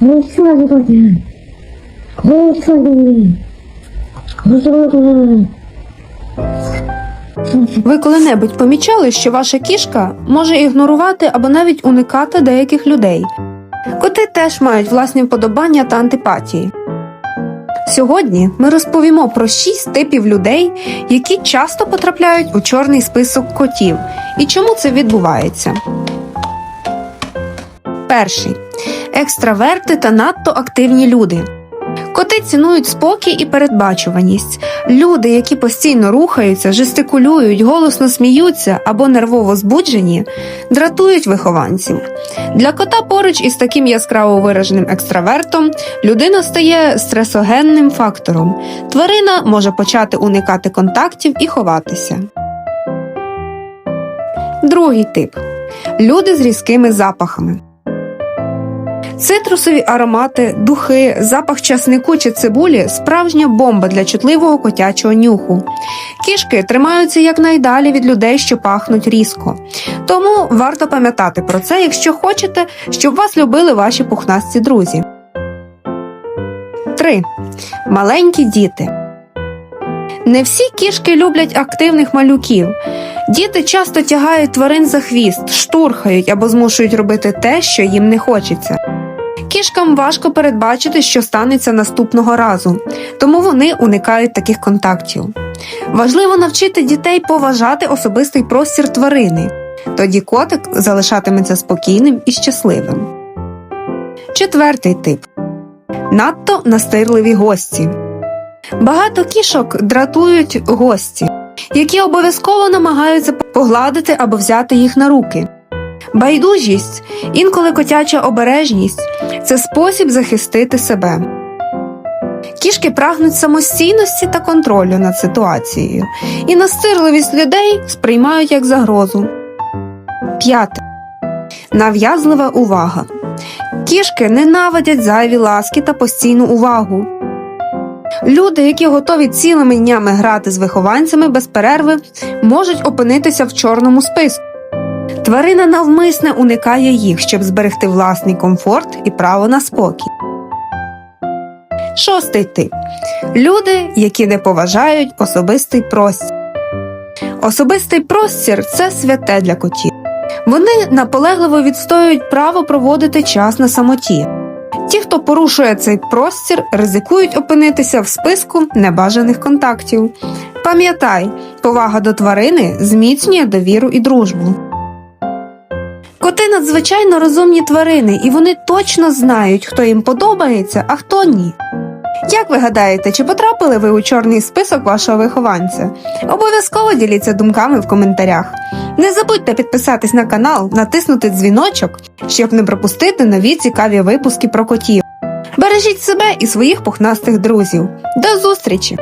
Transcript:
Господи, Господи, Господи. Ви коли-небудь помічали, що ваша кішка може ігнорувати або навіть уникати деяких людей? Коти теж мають власні вподобання та антипатії. Сьогодні ми розповімо про шість типів людей, які часто потрапляють у чорний список котів, і чому це відбувається. Перший екстраверти та надто активні люди. Коти цінують спокій і передбачуваність. Люди, які постійно рухаються, жестикулюють, голосно сміються або нервово збуджені, дратують вихованців. Для кота поруч із таким яскраво вираженим екстравертом людина стає стресогенним фактором. Тварина може почати уникати контактів і ховатися. Другий тип люди з різкими запахами. Цитрусові аромати, духи, запах часнику чи цибулі справжня бомба для чутливого котячого нюху. Кішки тримаються якнайдалі від людей, що пахнуть різко. Тому варто пам'ятати про це, якщо хочете, щоб вас любили ваші пухнасті друзі. 3. Маленькі діти. Не всі кішки люблять активних малюків. Діти часто тягають тварин за хвіст, штурхають або змушують робити те, що їм не хочеться. Кішкам важко передбачити, що станеться наступного разу, тому вони уникають таких контактів. Важливо навчити дітей поважати особистий простір тварини. Тоді котик залишатиметься спокійним і щасливим. Четвертий тип надто настирливі гості. Багато кішок дратують гості, які обов'язково намагаються погладити або взяти їх на руки. Байдужість, інколи котяча обережність це спосіб захистити себе. Кішки прагнуть самостійності та контролю над ситуацією, і настирливість людей сприймають як загрозу. П'яте. Нав'язлива увага. Кішки ненавидять зайві ласки та постійну увагу. Люди, які готові цілими днями грати з вихованцями без перерви, можуть опинитися в чорному списку. Тварина навмисне уникає їх, щоб зберегти власний комфорт і право на спокій. Шостий тип люди, які не поважають особистий простір. Особистий простір це святе для котів. Вони наполегливо відстоюють право проводити час на самоті. Хто порушує цей простір, ризикують опинитися в списку небажаних контактів. Пам'ятай, повага до тварини зміцнює довіру і дружбу. Коти надзвичайно розумні тварини, і вони точно знають, хто їм подобається, а хто ні. Як ви гадаєте, чи потрапили ви у чорний список вашого вихованця? Обов'язково діліться думками в коментарях. Не забудьте підписатись на канал, натиснути дзвіночок, щоб не пропустити нові цікаві випуски про котів. Бережіть себе і своїх пухнастих друзів. До зустрічі!